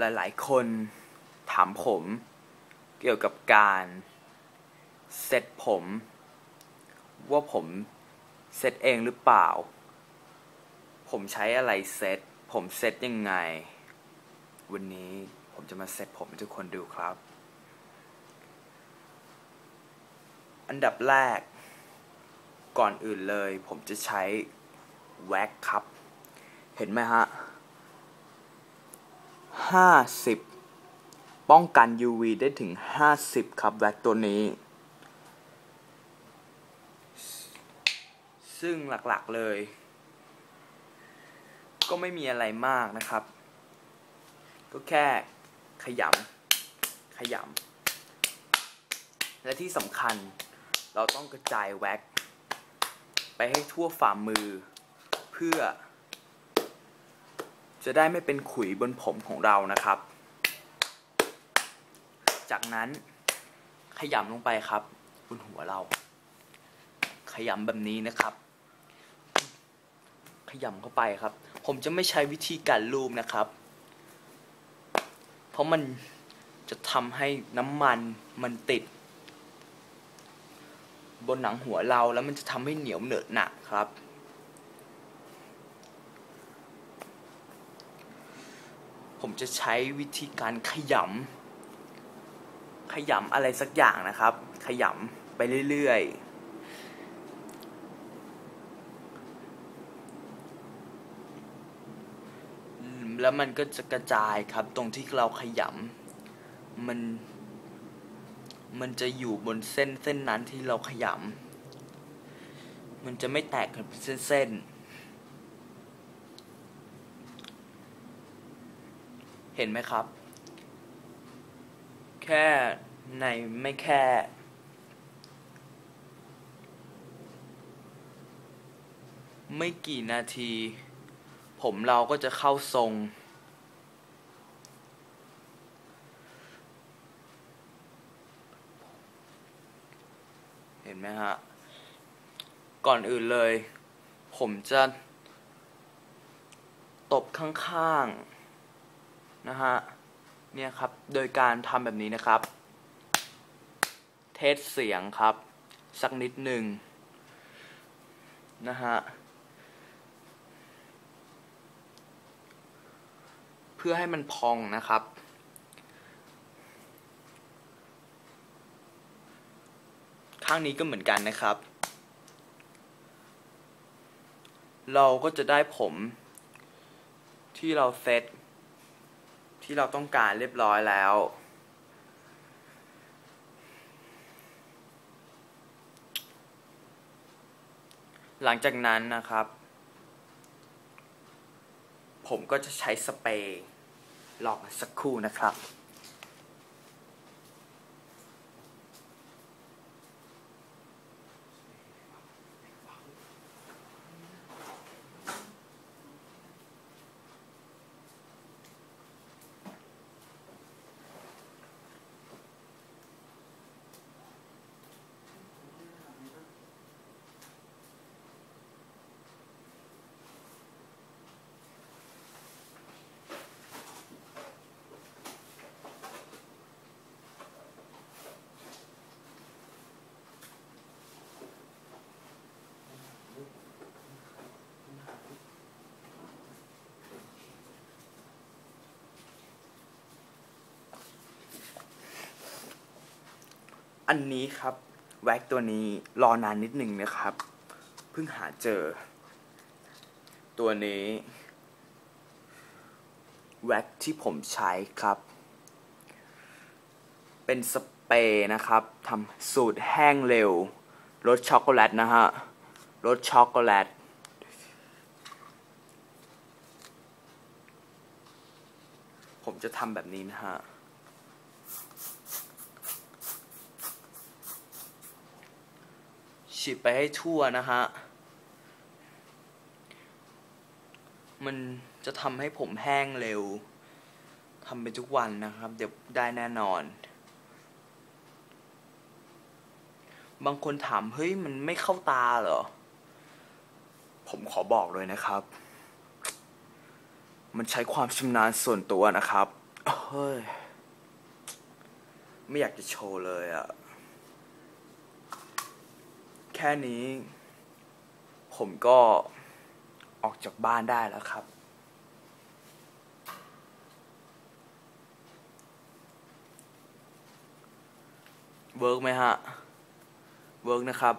หลายๆ คนถามผมเกี่ยวกับการเซตผม ว่าผมเซตเองหรือเปล่า ผมใช้อะไรเซตผมเซตยังไง วันนี้ผมจะมาเซตผมให้ทุกคนดูครับ อันดับแรก ก่อนอื่นเลย ผมจะใช้แว็กครับ เห็นไหมฮะ 50 ป้องกัน UV ได้ถึง 50 ครับแว็กตัวนี้ ซึ่งหลักๆเลย ก็ไม่มีอะไรมากนะครับ ก็แค่ขยำขยำและที่สำคัญเราต้องกระจายแว็กไปให้ทั่วฝ่ามือเพื่อ จะได้ไม่เป็นขุยบนผมของเรานะครับ จากนั้นขยำลงไปครับบนหัวเรา ขยำแบบนี้นะครับ ขยำเข้าไปครับ ผมจะไม่ใช้วิธีการลูบนะครับ เพราะมันจะทำให้น้ำมันมันติด บนหนังหัวเราแล้วมันจะทำให้เหนียวเหนอะหนะครับ ผมจะใช้วิธีการขยำขยำอะไรสักอย่างนะครับ ขยำไปเรื่อยๆ แล้วมันก็จะกระจายครับตรงที่เราขยำมัน มันจะอยู่บนเส้นเส้นนั้นที่เราขยำมันจะไม่แตกกันเป็นเส้นๆ เห็นไหมครับ แค่ในไม่แค่ ไม่กี่นาที ผมเราก็จะเข้าทรง เห็นไหมฮะ ก่อนอื่นเลย ผมจะ ตบข้างๆ นะฮะเนี่ยครับโดยการทำแบบนี้นะครับ เทสเสียงครับ สักนิดหนึ่งนะฮะเพื่อให้มันพองนะครับข้างนี้ก็เหมือนกันนะครับ เราก็จะได้ผมที่เราเซต ที่เราต้องการเรียบร้อยแล้ว หลังจากนั้นนะครับ ผมก็จะใช้สเปรย์ลอกสักครู่นะครับ อันนี้ครับ แว็กตัวนี้รอนานนิดนึงนะครับ เพิ่งหาเจอ ตัวนี้ แว็กที่ผมใช้ครับ เป็นสเปรย์นะครับทำสูตรแห้งเร็วรสช็อกโกแลตนะฮะรสช็อกโกแลตผมจะทำแบบนี้นะฮะ ฉีดไปให้ทั่วนะฮะ มันจะทำให้ผมแห้งเร็วทำไปทุกวันนะครับ เดี๋ยวได้แน่นอน บางคนถาม เฮ้ย มันไม่เข้าตาเหรอ ผมขอบอกเลยนะครับ มันใช้ความชำนาญส่วนตัวนะครับ เฮ้ย ไม่อยากจะโชว์เลยอะ แค่นี้ ผมก็ออกจากบ้านได้แล้วครับ เวิร์กไหมฮะ เวิร์กนะครับ